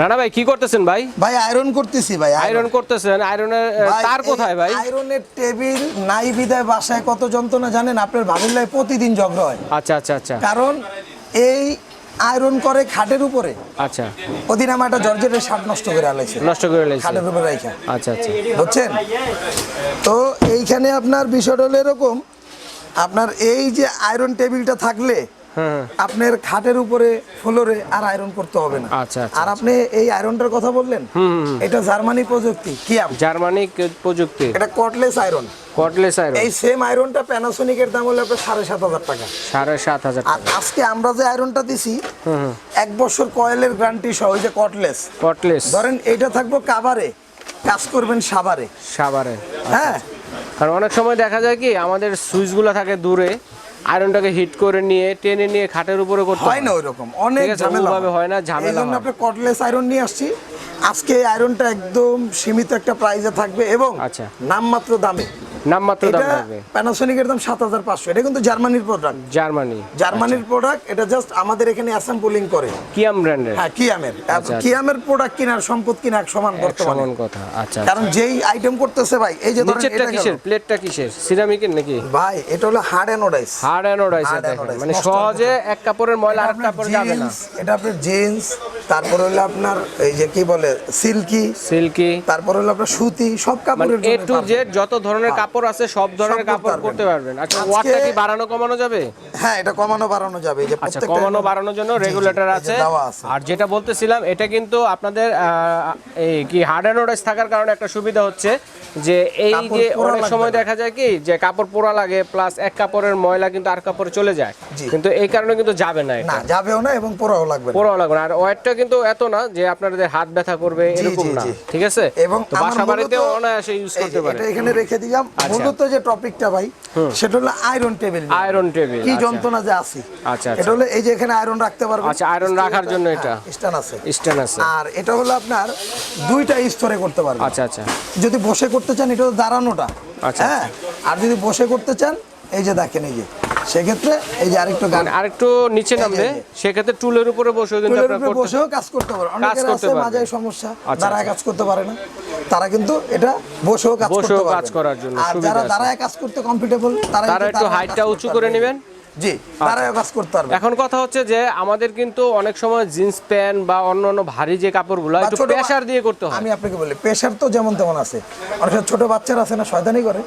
রানা ভাই কি করতেছেন ভাই? ভাই আয়রন করতেছি ভাই আয়রন করতেছেন আয়রনের তার কোথায় ভাই? আয়রনের টেবিল নাই বিদায় বাসায় কত যন্ত্রণা জানেন? আপনার ভাবিল্লায় প্রতিদিন ঝগড়া হয়। আচ্ছা আচ্ছা আচ্ছা। কারণ এই আয়রন করে খাটের উপরে। আচ্ছা। ওদিন আমার একটা জর্জেটের শার্ট নষ্ট করে আলাইছে। নষ্ট করে লাইছে খাটের উপরে রাইখা। আচ্ছা আচ্ছা। বুঝছেন? তো এইখানে আপনার বিষয়টা হলো এরকম আপনার এই যে আয়রন টেবিলটা থাকলে আপনার খাটের উপরে ফ্লোরে আর আয়রন করতে হবে না। আচ্ছা, আচ্ছা, আর আপনি এই আয়রনটার কথা বললেন? এটা জার্মানি প্রযুক্তি কিয়াম জার্মানিক প্রযুক্তি। এটা কটলেস আয়রন কটলেস আয়রন এই সেম আয়রনটা প্যানাসোনিকের দাম হলো আপনার সাড়ে সাত হাজার টাকা। সাড়ে সাত হাজার আর আজকে আমরা যে আয়রনটা দিছি এক বছর কয়েলের গ্যারান্টি সহ যে কটলেস কটলেস ধরেন এইটা থাকব কাবারে। কাজ করবেন সাবারে। সাবারে। হ্যাঁ। কারণ অনেক সময় দেখা যায় কি আমাদের সুইচ সুইচগুলো থাকে দূরে আয়রনটাকে হিট করে নিয়ে টেনে নিয়ে খাটের উপরে করতে হয় না ওইরকম অনেক ঝামেলা হয় না, ঝামেলা এই জন্য। আপনি কটলেস আয়রন নিয়ে আসছি আজকে আয়রনটা একদম সীমিত একটা প্রাইসে থাকবে এবং আচ্ছা। নামমাত্র দামে নামমাত্র দাম থাকবে প্যানাসোনিকের দাম সাত হাজার পাঁচশো। এটা কিন্তু জার্মানির প্রোডাক্ট জার্মানি জার্মানির প্রোডাক্ট এটা জাস্ট আমাদের এখানে অ্যাসেম্বলিং করে। কিয়াম ব্র্যান্ডের হ্যাঁ কিয়ামের আচ্ছা। কিয়ামের প্রোডাক্ট কিনার সম্পদ কিনা এক সমান বর্তমানে। সমান কথা আচ্ছা কারণ যেই আইটেম করতেছে ভাই এই যে ধরেন এটা কিসের? প্লেটটা কিসের? সিরামিকের নাকি? ভাই এটা হলো হার্ড অ্যানোডাইস হার্ড দেখেন। মানে সহজে এক কাপড়ের ময়লা আরেক কাপড় যাবে না। এটা আপনার জিন্স তারপর হলো আপনার এই যে কি বলে সিল্কি সিল্কি। তারপর হলো আপনার সুতি সব মানে কাপড়ের এ টু জেড যত ধরনের কাপড় আছে সব ধরনের কাপড়। করতে পারবেন। আচ্ছা ওয়াটটা কি বাড়ানো কমানো যাবে? হ্যাঁ এটা কমানো বাড়ানো যাবে এই যে আচ্ছা কমানো বাড়ানোর জন্য রেগুলেটর আছে। আর যেটা বলতেছিলাম এটা কিন্তু আপনাদের এই কি হার্ড থাকার কারণে একটা সুবিধা হচ্ছে যে এই যে অনেক সময় দেখা যায় কি যে কাপড় পোড়া লাগে প্লাস এক কাপড়ের ময়লা কিন্তু আর কাপড়ে চলে যায়। কিন্তু এই কারণে কিন্তু যাবে না এটা। না যাবেও না এবং পোড়াও লাগবে পোড়াও লাগবে না। আর ওয়েটটা কিন্তু এত না যে আপনাদের হাত ব্যথা করবে এরকম না ঠিক আছে? এবং বাসা বাড়িতে অনায়াসে ইউজ করতে পারে। এটা এখানে রেখে দিলাম। আচ্ছা। মূলত যে টপিকটা ভাই সেটা হলো আয়রন টেবিল আয়রন টেবিল কি যন্ত্রণা যে আছে। আচ্ছা, এটা হলো এই যে এখানে আয়রন রাখতে পারবেন। আচ্ছা, আয়রন রাখার জন্য এটা। স্ট্যান্ড আছে। স্ট্যান্ড আছে। আর এটা হলো আপনার দুইটা স্তরে করতে পারবেন। আচ্ছা আচ্ছা। যদি বসে করতে চান এটা দাঁড়ানোটা। আচ্ছা, হ্যাঁ? আর যদি বসে করতে চান এই যে দেখেন এই যে। সেক্ষেত্রে এই যে আরেকটু গান আরেকটু নিচে নামবে। সেক্ষেত্রে টুলের উপরে বসেও কিন্তু টুলের আপনারা উপরে করতে বসেও কাজ করতে পারে। অনেকের আছে মাঝে সমস্যা যারা দাঁড়ায় আচ্ছা। কাজ করতে পারে না। তারা কিন্তু এটা বসেও কাজ করতে পারে কাজ করার জন্য আর যারা। দাঁড়ায় কাজ করতে কমফোর্টেবল তারা তারা একটু হাইটটা উঁচু করে নেবেন। জি দাঁড়ায় কাজ করতে পারবে। এখন কথা হচ্ছে যে আমাদের কিন্তু অনেক সময় জিন্স প্যান্ট বা অন্য অন্য ভারী যে কাপড়গুলো একটু প্রেসার দিয়ে করতে হয়। আমি আপনাকে বলি প্রেশার তো যেমন তেমন আছে। অনেক ছোট বাচ্চারা আছে না শয়তানি করে।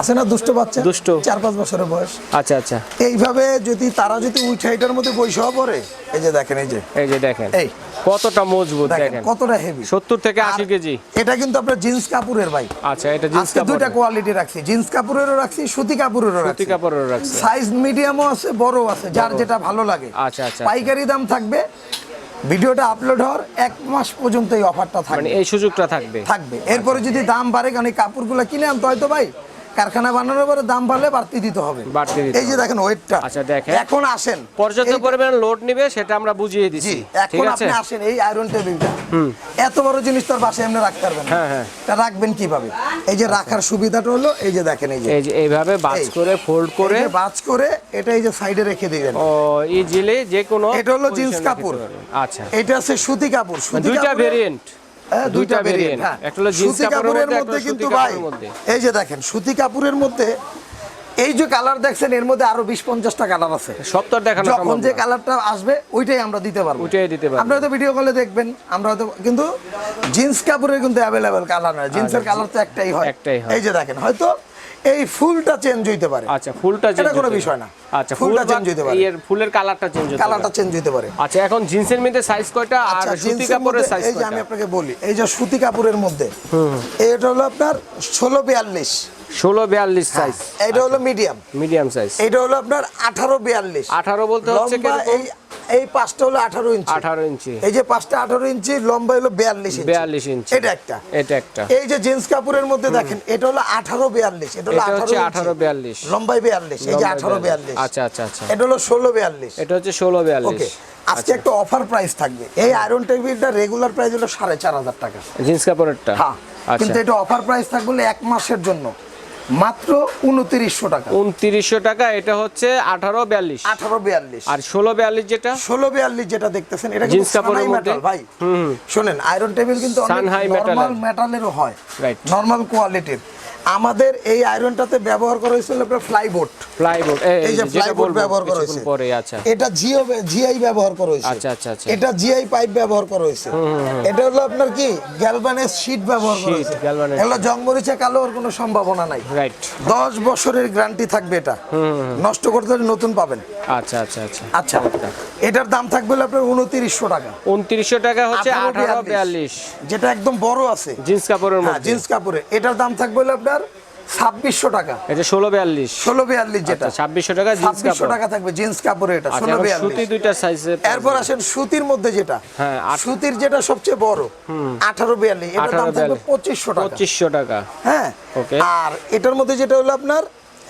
আছে না দুষ্ট বাচ্চা? দুষ্ট। চার পাঁচ বছরের বয়স। আচ্ছা আচ্ছা। এইভাবে যদি তারা যদি উঠে এটার মধ্যে বৈশা পড়ে এই যে দেখেন এই যে। এই যে দেখেন। এই। কতটা মজবুত দেখেন কতটা হেভি সত্তর থেকে আশি কেজি। এটা কিন্তু আপনার জিন্স কাপড়ের ভাই। আচ্ছা এটা জিন্স আজকে দুইটা কোয়ালিটি রাখছি। জিন্স কাপড়েরও রাখছি সুতি কাপড়েরও সুতি রাখছি। সাইজ মিডিয়ামও আছে বড় আছে যার যেটা ভালো লাগে। আচ্ছা, আচ্ছা, পাইকারি দাম থাকবে। ভিডিওটা আপলোড হওয়ার এক মাস পর্যন্ত এই অফারটা থাকবে মানে এই সুযোগটা থাকবে। থাকবে। এরপরে যদি দাম বাড়ে কারণ এই কাপড়গুলো কিনে আনতে হয়তো ভাই কারখানা বানানোর পরে দাম বাড়লে বাড়তি দিতে হবে। বাড়তি এই যে দেখেন ওয়েটটা। আচ্ছা, দেখেন। এখন আসেন। পর্যাপ্ত পরিমাণ লোড নিবে সেটা আমরা বুঝিয়ে দিচ্ছি। এখন আপনি আসেন এই আয়রন টেবিলটা এত বড় জিনিস তো আর বাসায় এমনি রাখতে পারবেন না। হ্যাঁ, হ্যাঁ। তা রাখবেন কীভাবে? এই যে রাখার সুবিধাটা হলো এই যে দেখেন এই যে। এই যে এইভাবে বাজ করে ফোল্ড করে। বাজ করে এটা এই যে সাইডে রেখে দিবেন। ও ইজিলি যে কোনো এটা হলো জিন্স কাপড়। আচ্ছা। এটা আছে সুতি কাপড়। সুতি দুইটা ভেরিয়েন্ট দুইটা দুইটা ভেরিয়েন্ট হ্যাঁ। সুতি কাপড়ের মধ্যে, কিন্তু ভাই এই যে দেখেন সুতি কাপড়ের মধ্যে এই যে কালার দেখছেন এর মধ্যে আরও বিশ পঞ্চাশটা কালার আছে। সব তো দেখানো যখন যে কালারটা আসবে ওইটাই আমরা দিতে পারব। ওইটাই দিতে পারব। আপনারা হয়তো ভিডিও কলে দেখবেন আমরা হয়তো কিন্তু জিন্স কাপড়ের কিন্তু অ্যাভেলেবেল কালার নয়। জিন্সের কালার তো একটাই হয়। একটাই হয়। এই যে দেখেন হয়তো এই ফুলটা চেঞ্জ হইতে পারে। আচ্ছা ফুলটা এটা চেঞ্জ কোনো বিষয় না। আচ্ছা ফুলটা চেঞ্জ হতে পারে। এর ফুলের কালারটা চেঞ্জ হতে কালারটা চেঞ্জ হইতে পারে। আচ্ছা এখন জিন্সের মধ্যে সাইজ কয়টা? আর আচ্ছা সুতি কাপড়ের সাইজ এই যে আমি আপনাকে বলি এই যে সুতি কাপড়ের মধ্যে এটা হলো আপনার ষোলো বিয়াল্লিশ। 16 42 সাইজ এটা হলো মিডিয়াম মিডিয়াম সাইজ এটা হলো আপনার আঠারো বিয়াল্লিশ। 18 বলতে হচ্ছে এই এই পাঁচটা হলো আঠারো ইঞ্চি। 18 ইঞ্চি। এই যে পাঁচটা আঠারো ইঞ্চি লম্বা হলো বিয়াল্লিশ বিয়াল্লিশ 42 ইঞ্চি। এটা একটা। এটা একটা। এই যে জিন্স কাপড়ের মধ্যে দেখেন এটা হলো আঠারো বিয়াল্লিশ এটা হলো এটা হচ্ছে 18 18 42 লম্বাই বিয়াল্লিশ এই যে আঠারো বিয়াল্লিশ। আচ্ছা আচ্ছা আচ্ছা। এটা হলো ষোলো বিয়াল্লিশ। এটা হচ্ছে 16 ওকে 42 আজকে একটা অফার প্রাইস থাকবে। এই আয়রন টেবিলটা রেগুলার প্রাইস হলো সাড়ে চার হাজার টাকা। জিন্স কাপড়েরটা? হ্যাঁ আচ্ছা। কিন্তু এটা অফার প্রাইস থাকবে এক মাসের জন্য। মাত্র উনত্রিশশো টাকা। উনত্রিশশো টাকা এটা হচ্ছে আঠারো বিয়াল্লিশ। আঠারো বিয়াল্লিশ। আর ষোলো বিয়াল্লিশ যেটা? ষোলো বিয়াল্লিশ যেটা দেখতেছেন এটা জিন্স কাপড়ের মেটাল ভাই। শোনেন আয়রন টেবিল কিন্তু নর্মাল এর। মেটালেরও হয়। রাইট নর্মাল কোয়ালিটির আমাদের এই আয়রনটাতে ব্যবহার করা হয়েছিল আপনার ফ্লাইবোর্ড। প্লাইবোর্ড এই যে plywood ব্যবহার করা হয়েছে। পরে আচ্ছা। এটা জিও জিআই ব্যবহার করা হয়েছে। আচ্ছা, আচ্ছা, আচ্ছা। এটা জিআই পাইপ ব্যবহার করা হয়েছে। এটা হলো আপনার কি? গ্যালভানের শীট ব্যবহার করা হয়েছে। এগুলো জংমরিচা কালো ওর কোনো সম্ভাবনা নাই। রাইট দশ বছরের গ্যারান্টি থাকবে এটা। নষ্ট করতে হলে নতুন পাবেন। আচ্ছা আচ্ছা আচ্ছা। আচ্ছা এটার দাম থাকবে আপনার উনত্রিশশো টাকা। উনত্রিশশো টাকা হচ্ছে আঠারো আঠারো বিয়াল্লিশ। বিয়াল্লিশ। যেটা একদম বড় আছে। জিন্স কাপড়ের হ্যাঁ মধ্যে। জিন্স কাপড়ে এটার দাম থাকবে আপনার ছাব্বিশশো টাকা। এটা ষোলো বিয়াল্লিশ। ষোলো বিয়াল্লিশ যেটা। ছাব্বিশশো টাকা জিন্স ছাব্বিশশো টাকা থাকবে জিন্স কাপড়ে এটা আচ্ছা ষোলো বিয়াল্লিশ। সুতি দুইটা সাইজে এরপর আসেন সুতির মধ্যে যেটা। হ্যাঁ, সুতির যেটা সবচেয়ে বড় আঠারো বিয়াল্লিশ। এটার দাম আঠারো থাকবে পঁচিশশো টাকা। পঁচিশশো টাকা। হ্যাঁ আর এটার মধ্যে যেটা হলো আপনার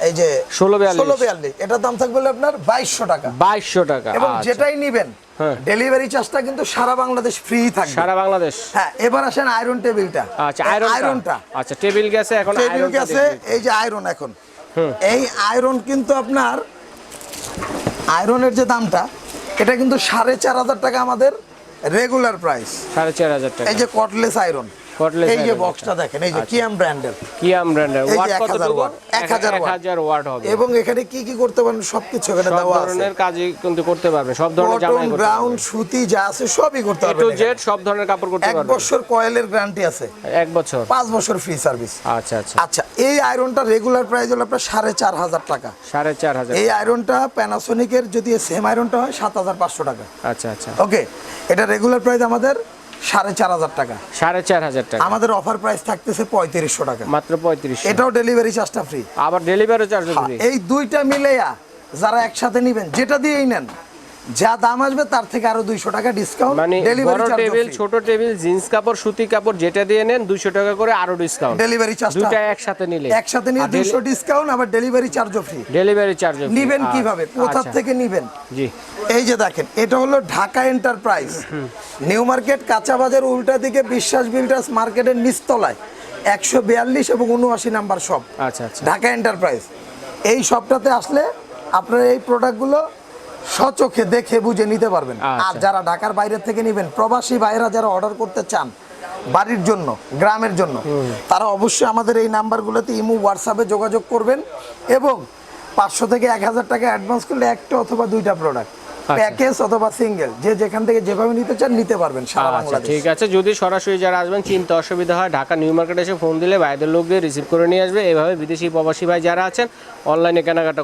এই যে ষোলো বিয়াল্লিশ। ষোলো বিয়াল্লিশ। এটার দাম থাকবে আপনার বাইশশো টাকা। বাইশশো টাকা এবং আচ্ছা। যেটাই নিবেন হ্যাঁ। ডেলিভারি চার্জটা কিন্তু সারা বাংলাদেশ ফ্রি থাকবে। সারা বাংলাদেশ। হ্যাঁ এবার আসেন আয়রন টেবিলটা আচ্ছা আয়রনটা আচ্ছা টেবিল গেছে এখন টেবিল গেছে এই যে আয়রন এখন। এই আয়রন কিন্তু আপনার আয়রনের যে দামটা এটা কিন্তু সাড়ে চার হাজার টাকা আমাদের রেগুলার প্রাইস সাড়ে চার হাজার টাকা। এই যে কটলেস আয়রন এই যে বক্সটা দেখেন এই যে। কিয়াম ব্র্যান্ডের কিয়াম ব্র্যান্ডের এই যে 1000 কতটুকু? 1000 এক watt। হাজার ওয়াট হবে। এবং এখানে কি কি করতে পারেন সবকিছু এখানে দেওয়া আছে। ধরনের কাজই কিন্তু করতে পারবে সব ধরনের জামাই করতে ব্রাউন সুতি যা আছে সবই করতে এ টু জেড সব ধরনের কাপড় করতে এক বছর কয়েলের গ্যারান্টি আছে। এক বছর। পাঁচ বছর ফ্রি সার্ভিস আচ্ছা আচ্ছা। আচ্ছা এই আয়রনটা রেগুলার প্রাইস হলো আপনার সাড়ে চার হাজার টাকা। সাড়ে চার হাজার এই আয়রনটা প্যানাসোনিকের যদি সেম আয়রনটা হয় সাত হাজার পাঁচশো টাকা। আচ্ছা আচ্ছা। ওকে এটা রেগুলার প্রাইস আমাদের সাড়ে চার হাজার টাকা। সাড়ে চার হাজার টাকা। আমাদের অফার প্রাইস থাকতেছে পঁয়ত্রিশশো টাকা। মাত্র পঁয়ত্রিশ এটাও ডেলিভারি চার্জটা ফ্রি আবার ডেলিভারি চার্জ ফ্রি এই দুইটা মিলেয়া যারা একসাথে নিবেন যেটা দিয়েই নেন যা দাম আসবে তার থেকে আরও দুইশো টাকা ডিসকাউন্ট মানে বড় টেবিল ছোট টেবিল জিন্স কাপড় সুতি কাপড় যেটা দিয়ে নেন দুইশো টাকা করে আরও ডিসকাউন্ট ডেলিভারি চার্জ দুইটা একসাথে নিলে। একসাথে নিয়ে দুইশো ডিসকাউন্ট আবার ডেলিভারি চার্জও ফ্রি ডেলিভারি চার্জ নিবেন কীভাবে? কোথা থেকে নিবেন? জি। এই যে দেখেন এটা হলো ঢাকা এন্টারপ্রাইজ নিউ মার্কেট কাঁচা বাজার উল্টা দিকে বিশ্বাস বিল্ডার্স মার্কেটের নিচতলায়। একশো বিয়াল্লিশ এবং উনআশি নাম্বার শপ আচ্ছা আচ্ছা। ঢাকা এন্টারপ্রাইজ এই শপটাতে আসলে আপনারা এই প্রোডাক্টগুলো সচোখে দেখে বুঝে নিতে পারবেন। আচ্ছা। আর যারা ঢাকার বাইরে থেকে নেবেন প্রবাসী ভাইরা যারা অর্ডার করতে চান বাড়ির জন্য গ্রামের জন্য তারা অবশ্যই আমাদের এই নাম্বারগুলোতে ইমো হোয়াটসঅ্যাপে যোগাযোগ করবেন এবং পাঁচশো থেকে এক হাজার টাকা অ্যাডভান্স করলে একটা অথবা দুইটা প্রোডাক্ট প্যাকেজ অথবা সিঙ্গেল যে যেখান থেকে যেভাবে নিতে চান নিতে পারবেন সারা আচ্ছা বাংলাদেশ। ঠিক আছে। যদি সরাসরি যারা আসবেন চিন্তা অসুবিধা হয় ঢাকা নিউ মার্কেটে এসে ফোন দিলে বাইরের লোক দিয়ে রিসিভ করে নিয়ে আসবে। এভাবে বিদেশি প্রবাসী ভাই যারা আছেন অনলাইনে কেনাকাটা